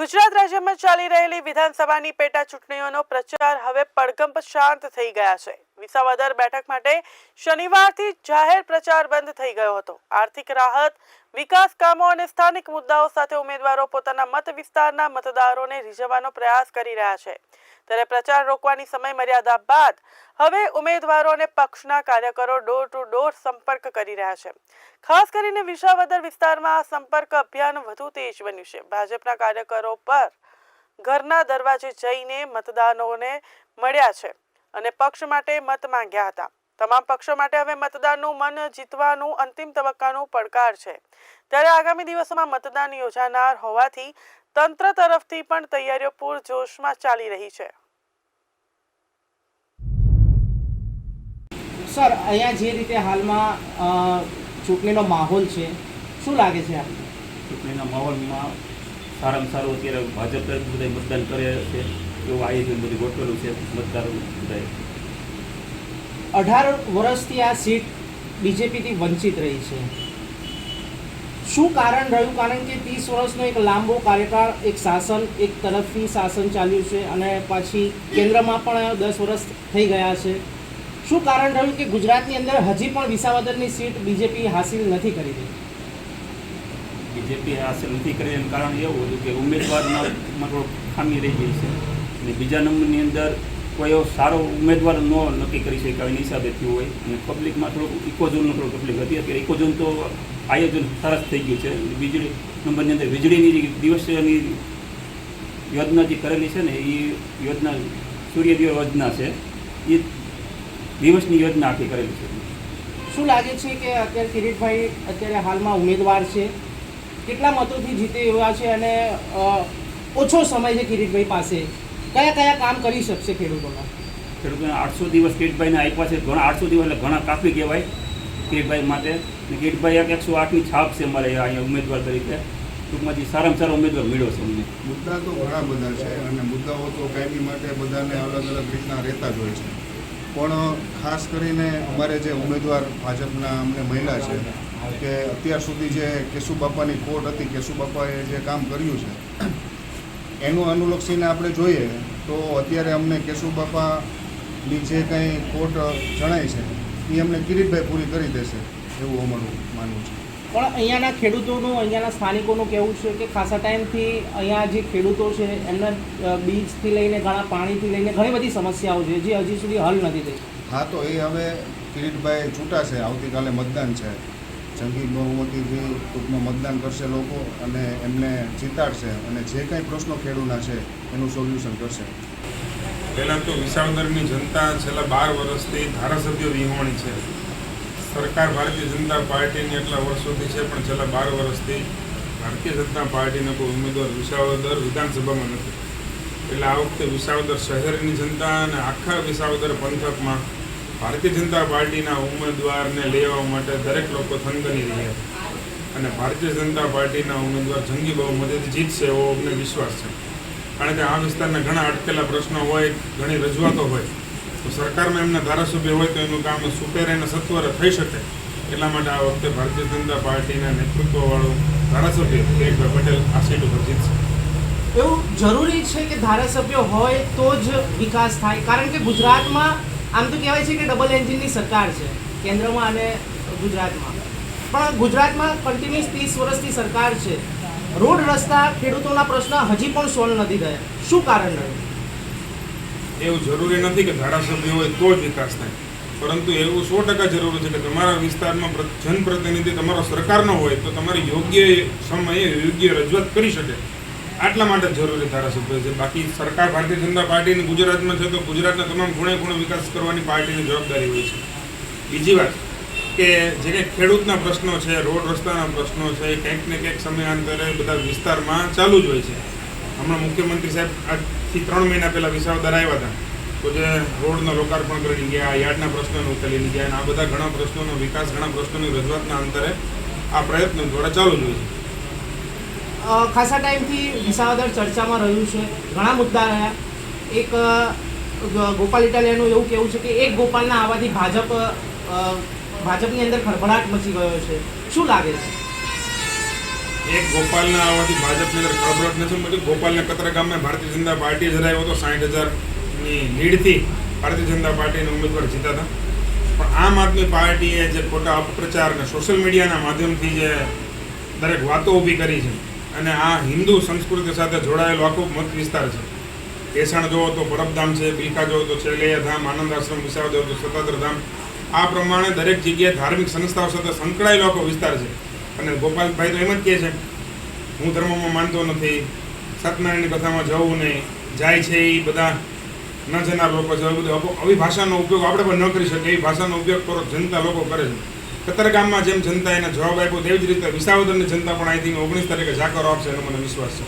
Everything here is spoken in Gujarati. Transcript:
ગુજરાત રાજ્યમાં ચાલી રહેલી વિધાનસભાની પેટા ચૂંટણીઓનો પ્રચાર હવે પડઘમ શાંત થઈ ગયા છે. વિસાવદર બેઠક માટે શનિવારથી જાહેર પ્રચાર બંધ થઈ ગયો હતો. આર્થિક રાહત, વિકાસ કામો અને સ્થાનિક મુદ્દાઓ સાથે ઉમેદવારો પોતાના મત વિસ્તારના મતદારોને રીઝવવાનો પ્રયાસ કરી રહ્યા છે. ત્યારે પ્રચાર રોકવાની સમય મર્યાદા બાદ હવે ઉમેદવારો અને પક્ષના કાર્યકરો ડોર ટુ ડોર સંપર્ક કરી રહ્યા છે. ખાસ કરીને વિસાવદર વિસ્તારમાં સંપર્ક અભિયાન વધુ તેજ બન્યું છે. ભાજપના કાર્યકરો પર ઘરના દરવાજે જઈને મતદારોને મળ્યા છે. અને પક્ષ માટે મત માંગ્યા હતા. તમામ પક્ષો માટે હવે મતદાનનું મન જીતવાનું અંતિમ તબક્કાનું પડકાર છે. ત્યારે આગામી દિવસોમાં મતદાન યોજાનાર હોવાથી તંત્ર તરફથી પણ તૈયારીઓ પૂરજોશમાં ચાલી રહી છે. સર અહીંયા જે રીતે હાલમાં ચૂંટણીનો માહોલ છે શું લાગે છે આપને? ચૂંટણીના માહોલમાં સારામાં સારું અત્યારે ભાજપ તરફ મતદાન કરે છે. એવું આયોજન બધું ગોઠવેલું છે મતદારો બધાએ. અઢાર વર્ષથી આ સીટ બીજેપીથી વંચિત રહી છે. શું કારણ રહ્યું? કારણ કે ત્રીસ વર્ષનો એક લાંબો કાર્યકાળ એક શાસન એક તરફથી શાસન ચાલ્યું છે અને પછી કેન્દ્રમાં પણ દસ વર્ષ થઈ ગયા છે. શું કારણ રહ્યું કે ગુજરાતની અંદર હજી પણ વિસાવદરની સીટ બીજેપી હાસિલ નથી કરી રહી? બીજેપી હાંસલ નથી કરી એનું કારણ એવું હતું કે ઉમેદવારમાં થોડો ખામી રહી ગઈ છે. અને બીજા નંબરની અંદર કોઈ એવો સારો ઉમેદવાર ન નક્કી કરી શકાય એની હિસાબે થયું હોય. અને પબ્લિકમાં થોડુંક ઇકોઝોનનું થોડું તકલીફ હતી. અત્યારે ઇકોઝોન તો આયોજન સરસ થઈ ગયું છે. વીજળી નંબરની અંદર વીજળીની દિવસની યોજના જે કરેલી છે ને, એ યોજના સૂર્યદેવ યોજના છે. એ દિવસની યોજના આખી કરેલી છે. શું લાગે છે કે અત્યારે કિરીટભાઈ અત્યારે હાલમાં ઉમેદવાર છે? કેટલા મતોથી જીતે એવા છે અને ઓછો સમય છે કિરીટભાઈ પાસે? કયા કયા કામ કરી શકશે ખેડૂતોના ખેડૂતોને આઠસો દિવસ કિરીટભાઈને આપ્યા છે. ઘણા આઠસો દિવસ એટલે ઘણા કાફી કહેવાય કિરીટભાઈ માટે. કેટભાઈ કિરીટભાઈ એક એકસો આઠની છાપ છે અમારે અહીંયા ઉમેદવાર તરીકે. ટૂંકમાં જે સારામાં સારો ઉમેદવાર મળ્યો છે અમને. મુદ્દા તો ઘણા બધા છે અને મુદ્દાઓ તો કાયમી માટે બધાને અલગ અલગ રીતના રહેતા જ હોય છે. પણ ખાસ કરીને અમારે જે ઉમેદવાર ભાજપના અમને મહિલા છે કે અત્યાર સુધી જે કેશુબાપાની કોર્ટ હતી કેશુબાપાએ જે કામ કર્યું છે એનું અનુલક્ષીને આપણે જોઈએ તો અત્યારે અમને કેશુબાપાની જે કંઈ કોર્ટ જણાય છે એ અમને કિરીટભાઈ પૂરી કરી દેશે એવું અમારું માનવું છે. પણ અહીંયાના ખેડૂતોનું અહીંયાના સ્થાનિકોનું કહેવું છે કે ખાસા ટાઈમથી અહીંયા જે ખેડૂતો છે એમને બીજથી લઈને ઘણા પાણીથી લઈને ઘણી બધી સમસ્યાઓ છે જે હજી સુધી હલ નથી થઈ. હા તો એ હવે કિરીટભાઈ છૂટાશે આવતીકાલે મતદાન છે. જંગી બહુમતીથી ટૂંકમાં મતદાન કરશે લોકો અને એમને જીતાડશે અને જે કાંઈ પ્રશ્નો ખેડૂના છે, એનું સોલ્યુશન કરશે. પહેલાં તો વિસાવદરની જનતા છેલ્લા બાર વર્ષથી ધારાસભ્ય વિહોણી છે. સરકાર ભારતીય જનતા પાર્ટીની એટલા વર્ષોથી છે, પણ છેલ્લા બાર વર્ષથી ભારતીય જનતા પાર્ટીનો કોઈ ઉમેદવાર વિસાવદર વિધાનસભામાં નથી. એટલે આ વખતે વિસાવદર શહેરની જનતા અને આખા વિસાવદર પંથકમાં ભારતીય જનતા પાર્ટીના ઉમેદવારને લેવા માટે દરેક લોકો થનગની રહ્યા છે. અને ભારતીય જનતા પાર્ટીના ઉમેદવાર જંગી બહુમતીથી જીતશે એવો અમને વિશ્વાસ છે. કારણ કે આ વિસ્તારના ઘણા અટકેલા પ્રશ્નો હોય, ઘણી રજૂઆતો હોય. તો સરકારમાં એમના ધારાસભ્ય હોય તો એનું કામ સુપેરે અને સત્વરે થઈ શકે. એટલા માટે આ વખતે ભારતીય જનતા પાર્ટીના નેતૃત્વવાળો ધારાસભ્ય કિરીટભાઈ પટેલ આ સીટ ઉપર જીતશે. એવું જરૂરી છે કે ધારાસભ્ય હોય તો જ વિકાસ થાય. કારણ કે ગુજરાતમાં આમ તો કહેવાય છે કે ડબલ એન્જિનની સરકાર છે, કેન્દ્રમાં અને ગુજરાતમાં. પણ ગુજરાતમાં કન્ટિન્યુઅસ ત્રીસ વર્ષથી સરકાર છે. રોડ, રસ્તા, ખેડૂતોના પ્રશ્ન હજી પણ સોલ્વ નથી થયા. શું કારણ રહ્યું? એવું જરૂરી નથી કે ધારાસભ્ય હોય તો જ વિકાસ થાય. પરંતુ એવું સો ટકા જરૂરી છે કે તમારા વિસ્તારમાં પ્ર- જનપ્રતિનિધિ તમારો સરકારનો હોય તો તમારે યોગ્ય સમયે યોગ્ય રજૂઆત કરી શકે. આટલા માટે જરૂરી ધારાસભ્ય છે. બાકી સરકાર ભારતીય જનતા પાર્ટીની ગુજરાતમાં છે તો ગુજરાતના તમામ ખૂણે ખૂણે વિકાસ કરવાની પાર્ટીની જવાબદારી હોય છે. બીજી વાત કે જે કંઈક ખેડૂતના પ્રશ્નો છે, રોડ રસ્તાના પ્રશ્નો છે, કંઈક ને કંઈક સમયાંતરે બધા વિસ્તારમાં ચાલુ જ હોય છે. હમણાં મુખ્યમંત્રી સાહેબ આજથી ત્રણ મહિના પહેલાં વિસાવદર આવ્યા હતા. તો જે રોડનો લોકાર્પણ કરીને ગયા યાર્ડના પ્રશ્નોને ઉકેલીને ગયા, અને આ બધા ઘણા પ્રશ્નોનો વિકાસ, ઘણા પ્રશ્નોની રજૂઆતના અંતરે આ પ્રયત્નો દ્વારા ચાલુ જ હોય છે. ખાસા ટાઈમથી વિસાવદર ચર્ચામાં રહ્યું છે. ઘણા મુદ્દા રહ્યા. એક ગોપાલ ઇટાલિયાનું એવું કહેવું છે કે એક ગોપાલના આવવાથી ભાજપ ભાજપની અંદર ખળભળાટ મચી ગયો છે. શું લાગે છે? એક ગોપાલના આવવાથી ભાજપની અંદર ખળભળાટ નથી મચી ગોપાલને કતરગામમાં ભારતીય જનતા પાર્ટી જરાયો હતો સાઠ હજારની લીડથી ભારતીય જનતા પાર્ટીના ઉમેદવાર જીતા હતા. પણ આમ આદમી પાર્ટીએ જે ખોટા અપપ્રચાર અને સોશિયલ મીડિયાના માધ્યમથી જે દરેક વાતો ઊભી કરી છે અને આ હિન્દુ સંસ્કૃતિ સાથે જોડાયેલો આખો મત વિસ્તાર છે. કેસણ જોવો તો પરબધામ છે, બિલકા જોવો તો છેલૈયા ધામ, આનંદ આશ્રમ વિશાળ જોવો તો સતાદર ધામ. આ પ્રમાણે દરેક જગ્યાએ ધાર્મિક સંસ્થાઓ સાથે સંકળાયેલો આખો વિસ્તાર છે. અને ગોપાલભાઈ તો એમ જ કહે છે, હું ધર્મમાં માનતો નથી, સત્યનારાયણની કથામાં જવું નહીં જાય છે એ બધા ન જનાર લોકો છે. બધી આવી ભાષાનો ઉપયોગ આપણે પણ ન કરી શકીએ, એ ભાષાનો ઉપયોગ કરો જનતા લોકો કરે છે. કતરગામમાં જેમ જનતા એને જવાબ આપ્યો, તેવી જ રીતે વિસાવદરની જનતા પણ અહીંથી ઓગણીસ તારીખે જાકર આપશે એનો મને વિશ્વાસ છે.